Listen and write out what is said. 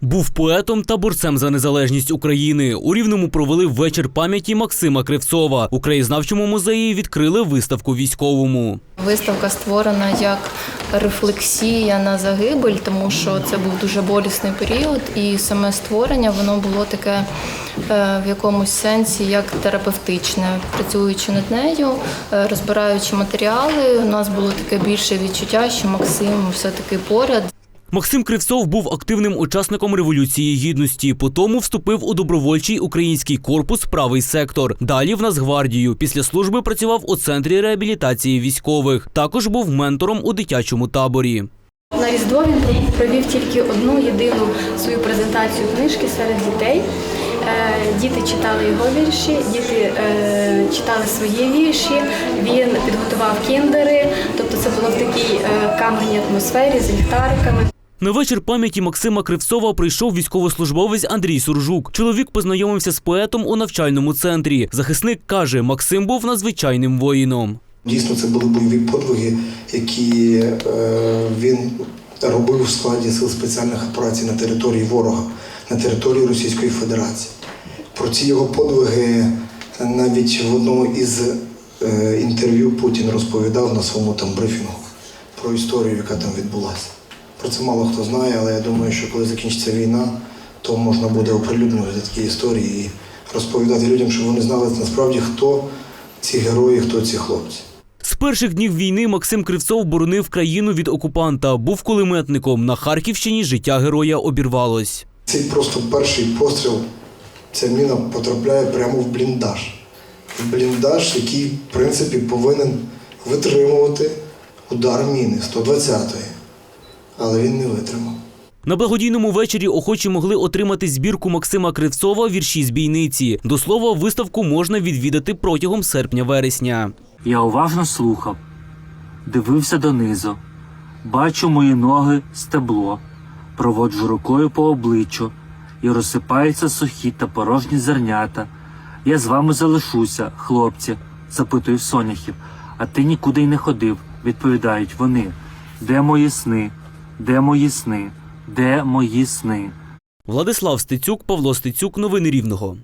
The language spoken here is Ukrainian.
Був поетом та борцем за незалежність України. У Рівному провели вечір пам'яті Максима Кривцова. У краєзнавчому музеї відкрили виставку військовому. Виставка створена як рефлексія на загибель, тому що це був дуже болісний період, і саме створення воно було таке е, в якомусь сенсі як терапевтичне. Працюючи над нею, е, розбираючи матеріали, у нас було таке більше відчуття, що Максим все-таки поряд. Максим Кривцов був активним учасником революції гідності. Потому вступив у добровольчий український корпус правий сектор. Далі в Нацгвардію. Після служби працював у центрі реабілітації військових. Також був ментором у дитячому таборі. На Різдво він провів тільки одну єдину свою презентацію книжки серед дітей. Е, Діти читали його вірші, діти е, читали свої вірші. Він підготував кіндери, тобто це було в такій е, камерній атмосфері з ліхтариками. На вечір пам'яті Максима Кривцова прийшов військовослужбовець Андрій Суржук. Чоловік познайомився з поетом у навчальному центрі. Захисник каже, Максим був надзвичайним воїном. Дійсно, це були бойові подвиги, які е, він робив в складі сил спеціальних операцій на території ворога, на території Російської Федерації. Про ці його подвиги навіть в одному із е, інтерв'ю Путін розповідав на своєму там брифінгу про історію, яка там відбулася. Про це мало хто знає, але я думаю, що коли закінчиться війна, то можна буде оприлюднювати такі історії і розповідати людям, щоб вони знали насправді, хто ці герої, хто ці хлопці. З перших днів війни Максим Кривцов боронив країну від окупанта. Був кулеметником. На Харківщині життя героя обірвалось. Цей просто перший постріл, ця міна потрапляє прямо в бліндаж. В бліндаж, який, в принципі, повинен витримувати удар міни 120-ї. Але він не витримав. На благодійному вечорі охочі могли отримати збірку Максима Кривцова вірші з бійниці. До слова, виставку можна відвідати протягом серпня-вересня. Я уважно слухав, дивився донизу, бачу мої ноги стебло, проводжу рукою по обличчю, і розсипаються сухі та порожні зернята. Я з вами залишуся, хлопці, запитую соняхів, а ти нікуди й не ходив, відповідають вони. Де мої сни? Де мої сни? Де мої сни? Владислав Стецюк, Павло Стецюк. Новини Рівного.